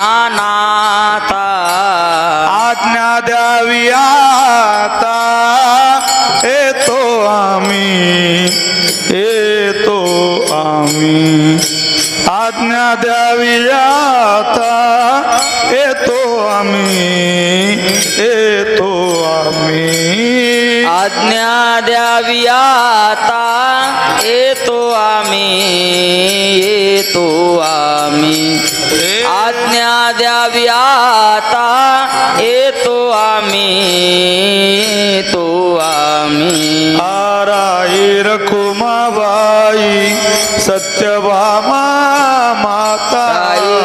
नाता आज्ञा द्यावी आता। येतो आम्ही येतो आम्ही। आज्ञा द्यावी आता। येतो आम्ही येतो आम्ही। आज्ञा द्यावी आता। येतो आम्ही येतो आम्ही। आज्ञा द्यावी आता येतो आम्ही येतो आम्ही. आराई रखुमाबाई सत्यभामा माता.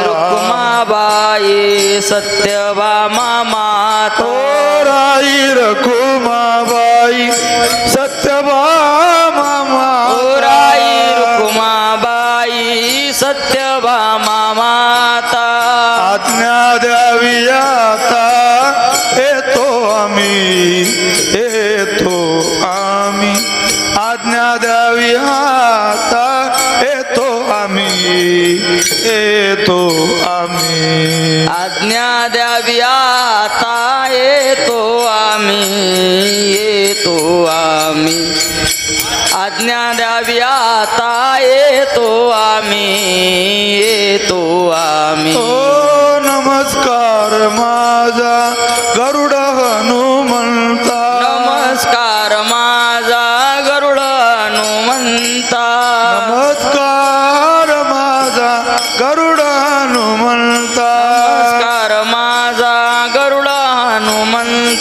रुक्माबाई सत्यभामा मातो. आज्ञा द्यावी आता. येतो आम्ही येतो आम्ही. आज्ञा द्यावी आता येतो आम्ही येतो आम्ही. आज्ञा द्यावी आता येतो आम्ही.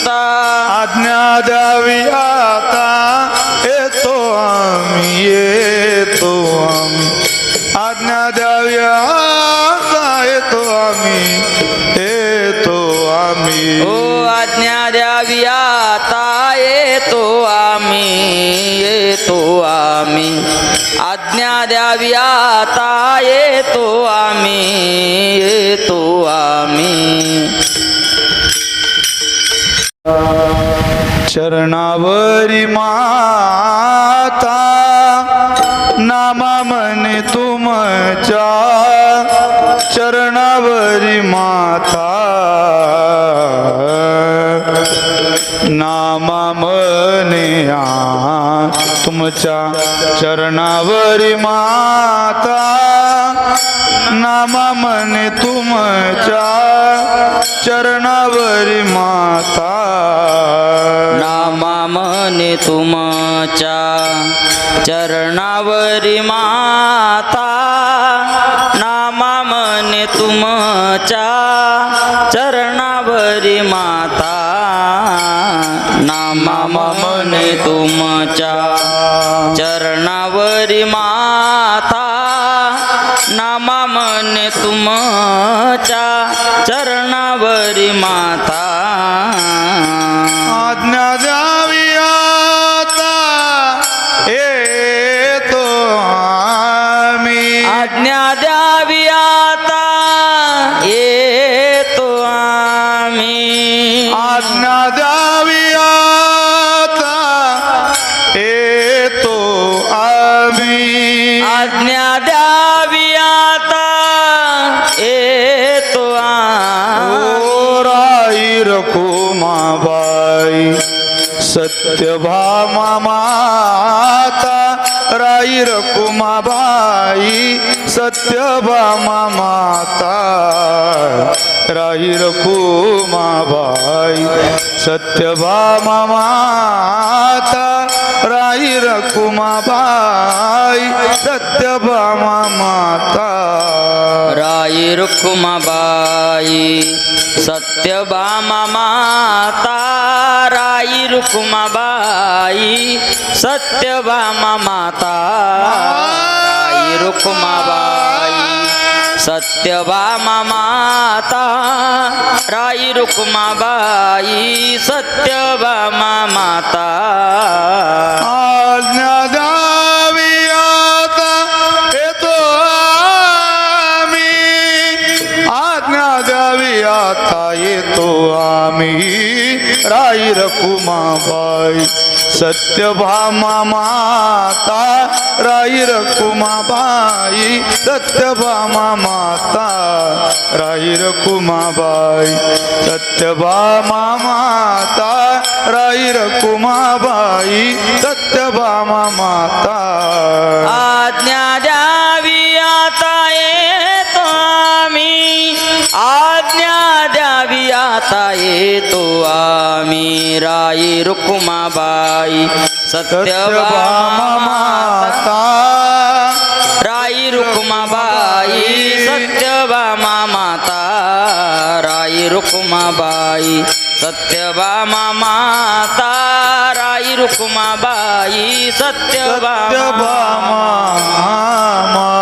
हनुमंता आज्ञा द्यावी आता. येतो आम्ही येतो आम्ही. आज्ञा द्यावी आता. येतो आम्ही येतो आम्ही. ओ आज्ञा द्यावी आता. येतो आम्ही येतो आम्ही. आज्ञा द्यावी आता. येतो आम्ही येतो आम्ही. चरणावरी माता नामा म्हणे तुमच्या चरणावरी माता. नामा म्हणे तुमच्या चरणावरी माता नामा मने तुमच्या चरणावरी माता. नामा मने तुमच्या चरणावरी माता. नामा मने तुमच्या चरणावरी माता. नामा मने तुमच्या चरणावरी माता. नामा म्हणे तुमच्या चरणावरी माता. आज्ञा द्यावी आता. येतो आम्ही. आज्ञा द्यावी आता. येतो आम्ही. आज्ञा द्यावी आता. येतो आम्ही. आज्ञा द्यावी राई सत्य सत्यभामा माता राई सत्य सत्यभामा माता राई सत्य सत्यभामा माता राई रखुमाबाई सत्यभामा माता। रुक्माबाई। सत्यभामा माता राई रुक्माबाई। सत्यभामा माता राई रुक्माबाई। सत्यभामा माता राई रुक्माबाई। सत्यभामा माता आता राई रकुमाबाई सत्यभामा माता. राई रकुमाबाई सत्यभामा माता. राई रकुमाबाई सत्यभामा माता. राई रकुमाबाई सत्यभामा माता. आज्ञा द्यावी आता येतो आम्ही. आज्ञा द्या आता येतो आम्ही राई रुक्माबाई सत्यभामा माता. राई रुक्माबाई सत्यभामा माता. राई रुक्माबाई सत्यभामा माता. राई रुक्माबाई सत्यभामा सत्यभामा माता.